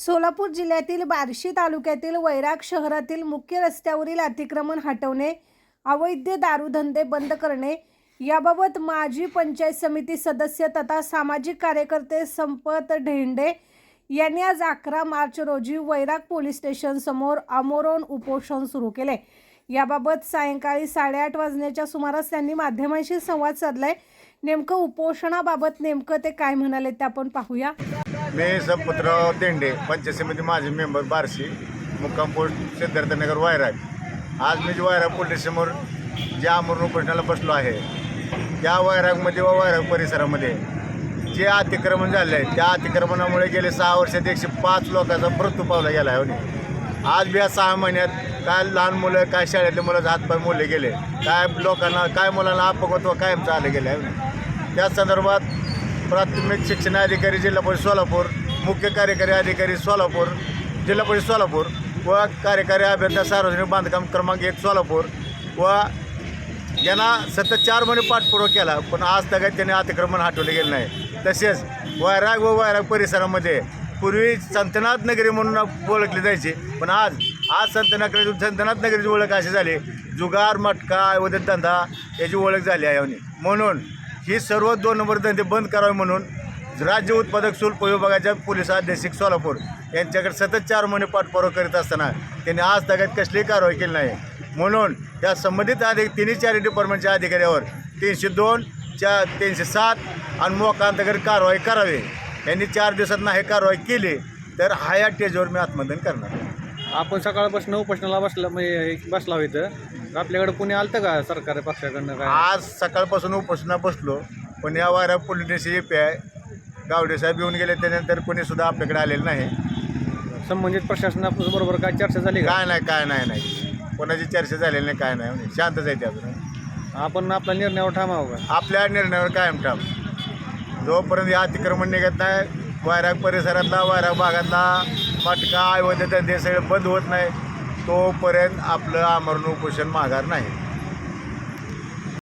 सोलापूर जिल्ह्यातील बार्शी तालुक्यातील वैराग शहरातील मुख्य रस्त्यावरील अतिक्रमण हटवणे अवैध दारूधंदे बंद करणे याबाबत माजी पंचायत समिती सदस्य तथा सामाजिक कार्यकर्ते संपत ढेंडे यांनी आज अकरा मार्च रोजी वैराग पोलीस स्टेशन समोर उपोषण सुरू केले. याबाबत सायंकाळी साडेआठ वाजण्याच्या सुमारास त्यांनी माध्यमांशी संवाद साधलाय. नेमकं उपोषणाबाबत नेमकं ते काय म्हणाले ते आपण पाहूया. मी संपतराव देंडे पंचायत समिती माझे मेंबर बार्शी मुक्काम पोस्ट सिद्धार्थनगर वायराग आज मी जे वायराग पोलीससमोर ज्या आमरण उपोषणाला बसलो आहे त्या वायरागमध्ये व वायराग परिसरामध्ये जे अतिक्रमण झाले आहे त्या अतिक्रमणामुळे गेले सहा वर्षात एकशे पाच लोकांचा मृत्यू पावला गेला आहे. आज बी या सहा महिन्यात काय लहान मुलं काय शाळेतले मुलं हातपाय मोडले गेले. काय लोकांना काय मुलांना अपंगत्व कायमचं आलं गेलं आहे. त्या संदर्भात प्राथमिक शिक्षण अधिकारी जिल्हा परिषद सोलापूर मुख्य कार्यकारी अधिकारी सोलापूर जिल्हा परिषद सोलापूर व कार्यकारी अभियंता सार्वजनिक बांधकाम क्रमांक एक सोलापूर व यांना सतत चार महिने पाठपुरावा केला पण आज तगात त्यांनी अतिक्रमण हटवले गेले नाही तसेच वैराग व वैराग परिसरामध्ये पूर्वी संतनाथ नगरी म्हणून ओळखली जायची पण आज आज संतनाथ संतनाथ नगरीची ओळख अशी झाली जुगार मटका अवैध धंदा याची ओळख झाली आहे याने. म्हणून ही सर्व दोन नंबर धंदे बंद करावे म्हणून राज्य उत्पादक शुल्क विभागाच्या पोलीस अधीक्षक सोलापूर यांच्याकडे सतत चार महिने पाठपुरावा करीत असताना त्यांनी आज तगात कसलीही कारवाई केली नाही. म्हणून त्या संबंधित अधिक तिन्ही चार डिपार्टमेंटच्या अधिकाऱ्यावर तीनशे दोन चा तीनशे सात आणि मोकांतर्गत कारवाई करावी. यांनी चार दिवसात नाही कारवाई केली तर हा या टेजवर मी आत्मदन करणार आपण सकाळपासून उपोषणाला बसला म्हणजे बसला होतं तर आपल्याकडे कोणी आलतं का सरकारी पक्षाकडनं काय? आज सकाळपासून उपोषणा बसलो. पण या वाऱ्या police station A P I Gawade साहेब येऊन गेले त्यानंतर कोणी सुद्धा आपल्याकडे आलेलं नाही. संबंधित प्रशासनाबरोबर काय चर्चा झाली का? काय नाही काय नाही नाही. कोणाची चर्चा झालेली नाही काय नाही. शांतच आहे ते अजून. आपण आपल्या निर्णयावर ठामावं का? आपल्या निर्णयावर कायम ठाम. जोपर्यंत हे अतिक्रमण निघत नाही वायराग परिसरातला वायराग भागातला मटका अवैध धंदे सगळे बंद होत नाही. तोपर्यंत आपलं आमरण उपोषण माघार नाही.